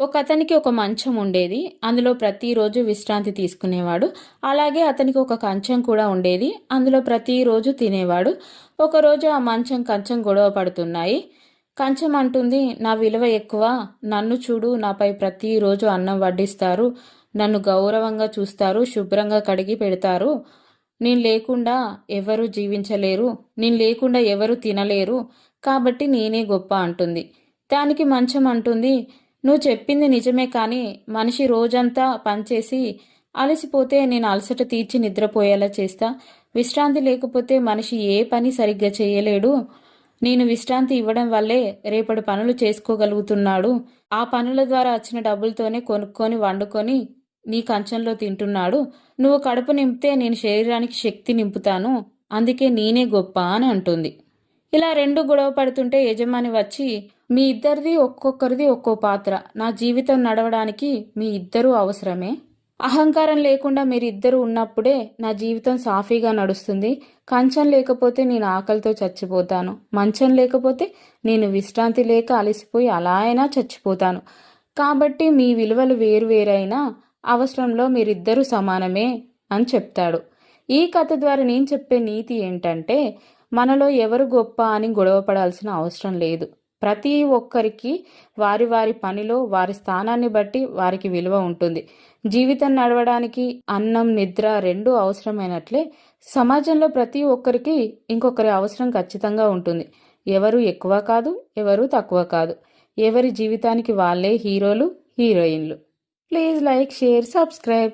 ఒక అతనికి ఒక మంచం ఉండేది. అందులో ప్రతిరోజు విశ్రాంతి తీసుకునేవాడు. అలాగే అతనికి ఒక కంచం కూడా ఉండేది. అందులో ప్రతిరోజు తినేవాడు. ఒకరోజు ఆ మంచం కంచం గొడవ పడుతున్నాయి. కంచం అంటుంది నా విలువ ఎక్కువ. నన్ను చూడు నాపై ప్రతిరోజు అన్నం వడ్డిస్తారు. నన్ను గౌరవంగా చూస్తారు శుభ్రంగా కడిగి పెడతారు. నేను లేకుండా ఎవరు జీవించలేరు. నేను లేకుండా ఎవరు తినలేరు. కాబట్టి నేనే గొప్ప అంటుంది. దానికి మంచం అంటుంది. నువ్వు చెప్పింది నిజమే కానీ మనిషి రోజంతా పనిచేసి అలసిపోతే నేను అలసట తీర్చి నిద్రపోయేలా చేస్తా. విశ్రాంతి లేకపోతే మనిషి ఏ పని సరిగ్గా చేయలేడు. నేను విశ్రాంతి ఇవ్వడం వల్లే రేపటి పనులు చేసుకోగలుగుతున్నాడు. ఆ పనుల ద్వారా వచ్చిన డబ్బులతోనే కొనుక్కొని వండుకొని నీ కంచంలో తింటున్నాడు. నువ్వు కడుపు నింపితే నేను శరీరానికి శక్తి నింపుతాను. అందుకే నేనే గొప్ప అని అంటుంది. ఇలా రెండు గొడవ పడుతుంటే యజమాని వచ్చి మీ ఇద్దరిది ఒక్కొక్కరిది ఒక్కో పాత్ర. నా జీవితం నడవడానికి మీ ఇద్దరూ అవసరమే. అహంకారం లేకుండా మీరిద్దరూ ఉన్నప్పుడే నా జీవితం సాఫీగా నడుస్తుంది. కంచం లేకపోతే నేను ఆకలితో చచ్చిపోతాను. మంచం లేకపోతే నేను విశ్రాంతి లేక అలసిపోయి అలా అయినా చచ్చిపోతాను. కాబట్టి మీ విలువలు వేరువేరైనా అవసరంలో మీరిద్దరూ సమానమే అని చెప్తాడు. ఈ కథ ద్వారా నేను చెప్పే నీతి ఏంటంటే మనలో ఎవరు గొప్ప అని గొడవపడాల్సిన అవసరం లేదు. ప్రతి ఒక్కరికి వారి వారి పనిలో వారి స్థానాన్ని బట్టి వారికి విలువ ఉంటుంది. జీవితం నడవడానికి అన్నం నిద్ర రెండు అవసరమైనట్లే సమాజంలో ప్రతి ఒక్కరికి ఇంకొకరి అవసరం ఖచ్చితంగా ఉంటుంది. ఎవరు ఎక్కువ కాదు ఎవరు తక్కువ కాదు. ఎవరి జీవితానికి వాళ్ళే హీరోలు హీరోయిన్లు. Please like share subscribe.